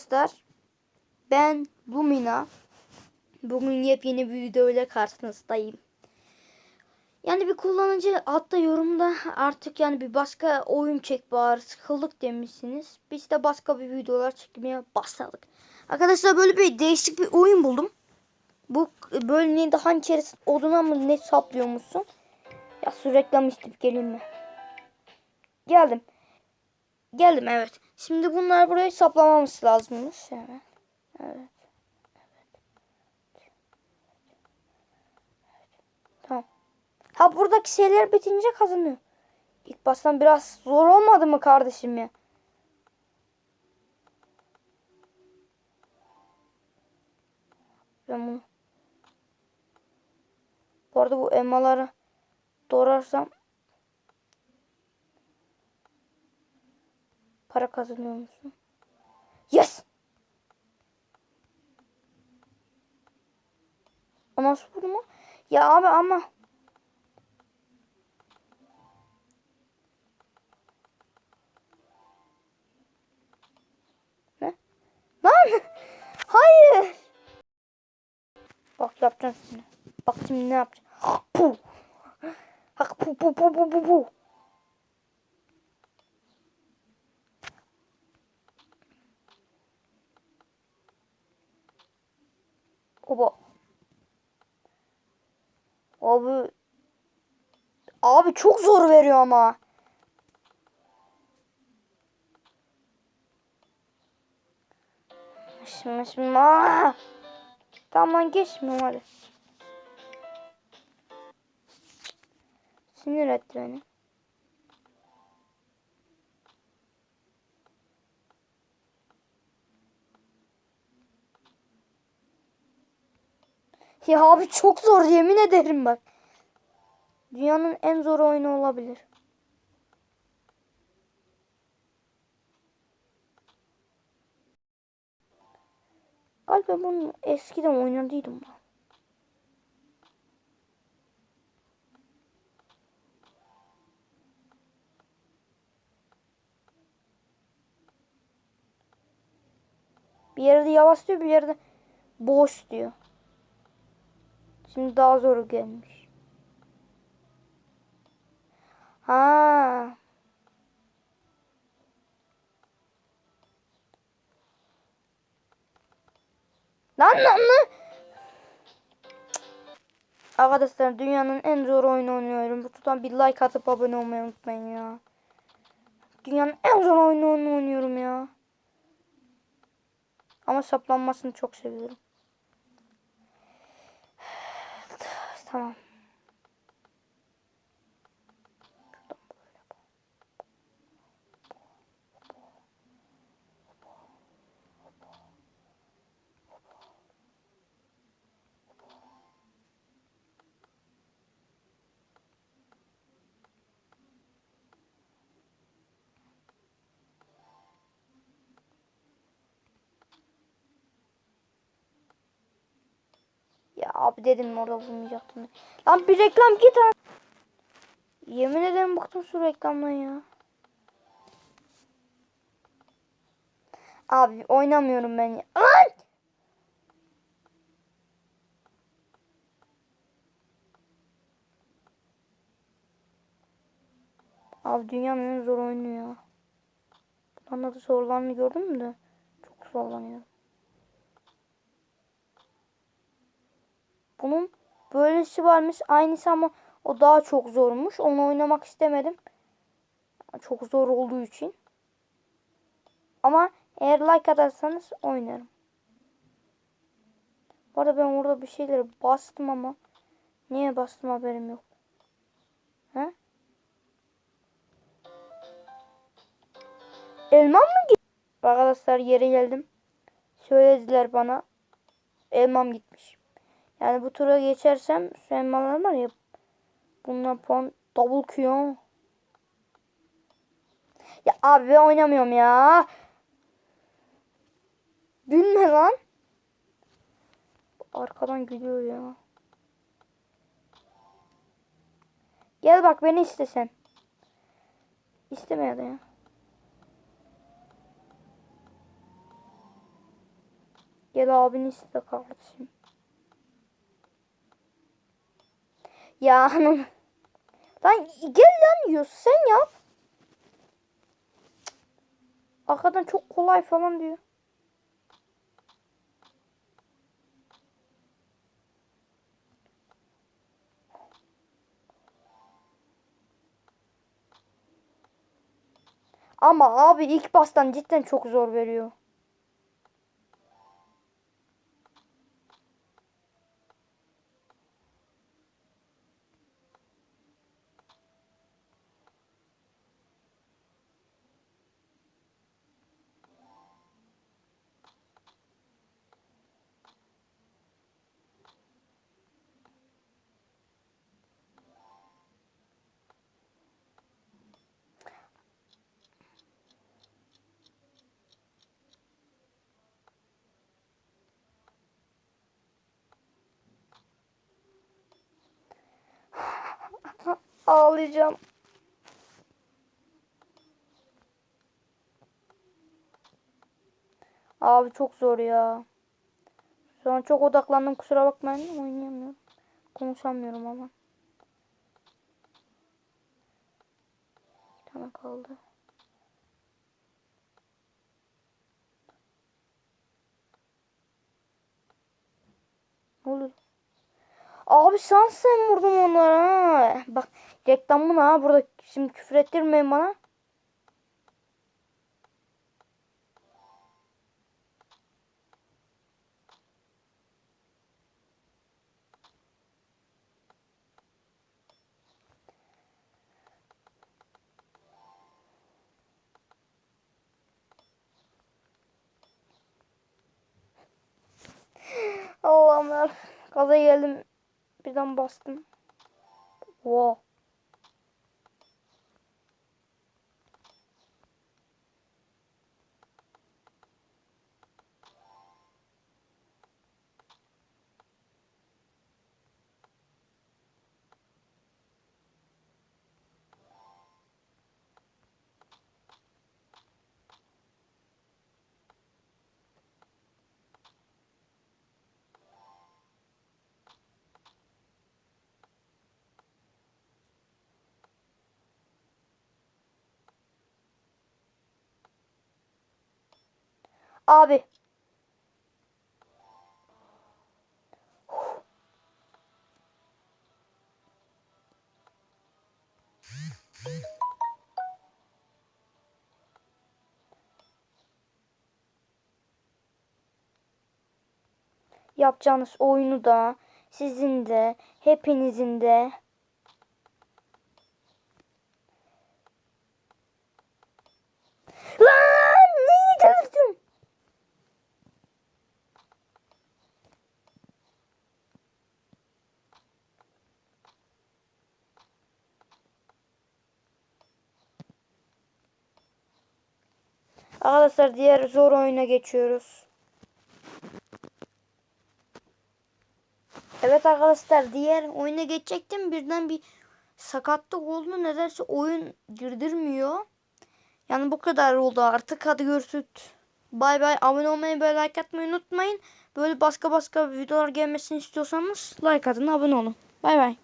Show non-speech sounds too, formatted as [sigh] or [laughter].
Arkadaşlar ben Lumina. Bugün yepyeni bir video ile karşınızdayım. Yani bir kullanıcı altta yorumda artık yani bir başka oyun çek bari sıkıldık demişsiniz. Biz de başka bir videolar çekmeye başladık. Arkadaşlar böyle bir değişik bir oyun buldum. Bu böyle ne daha içerisinde oduna mı ne saplıyormuşsun? Ya su reklam isteyip geleyim mi? Geldim. Geldim evet. Şimdi bunlar buraya saplamamız lazımmış. Evet. Evet. Tamam. Ha buradaki şeyler bitince kazanıyor. İlk baştan biraz zor olmadı mı kardeşim ya? Ben bunu bu arada bu elmaları doğrarsam para kazanıyor musun? Yes! O nasıl vurma? Ya abi ama Ne? Lan! [laughs] Hayır! Bak yapacağım şimdi. Bak şimdi ne yapacağım. Puh! Hak pu pu pu pu pu pu. Abi. Abi çok zor veriyor ama. Şimdi şimdi. Tamam geçmiyorum hadi. Sinir etti beni. Ya abi çok zor yemin ederim bak. Dünyanın en zor oyunu olabilir. Galiba bunu eskiden oynadıydım ben. Bir yerde yavaş diyor bir yerde boş diyor. Şimdi daha zor gelmiş. Ha. Lan lan lan. Arkadaşlar dünyanın en zor oyunu oynuyorum. Lütfen bir like atıp abone olmayı unutmayın ya. Dünyanın en zor oyunu oynuyorum ya. Ama saplanmasını çok seviyorum. Tamam. Abi dedim orada bulmayacaktım. Lan bir reklam git ha. Yemin ederim bıktım şu reklamdan ya. Abi oynamıyorum ben ya. Lan! Abi dünyanın en zor oyunu ya. Bundan da zorlanını gördün mü de? Çok zorlanıyorum. Bunun böylesi varmış. Aynısı ama o daha çok zormuş. Onu oynamak istemedim. Çok zor olduğu için. Ama eğer like atarsanız oynarım. Bu arada ben orada bir şeyleri bastım ama niye bastım haberim yok. He? Elmam mı gitti? Arkadaşlar yere geldim. Söylediler bana. Elmam gitmiş. Yani bu tura geçersem şu elmalar var ya. Bundan puan double Q. Ya abi ben oynamıyorum ya. Gülme lan. Arkadan gülüyor ya. Gel bak beni istesen. İstemiyor da ya. Gel abini iste kardeşim. Ya hanım. Lan gel lan yiyorsun sen yap. Arkadan çok kolay falan diyor. Ama abi ilk bastan cidden çok zor veriyor. Ağlayacağım. Abi çok zor ya. Şu an çok odaklandım kusura bakmayın oynayamıyorum. Konuşamıyorum ama. Bir tane kaldı. Ne oluyor? Abi şans sen vurdum onlara ha. Bak reklamını ha burada şimdi küfür ettirmeyin bana. [laughs] Allah'ım ya. Gaza geldim. Birden bastım. Wow. Abi. Yapacağınız oyunu da sizin de hepinizin de Arkadaşlar diğer zor oyuna geçiyoruz. Evet arkadaşlar diğer oyuna geçecektim. Birden bir sakatlık oldu. Nedense oyun girdirmiyor. Yani bu kadar oldu artık. Hadi görüşürüz. Bay bay. Abone olmayı ve like atmayı unutmayın. Böyle başka başka videolar gelmesini istiyorsanız like atın abone olun. Bay bay.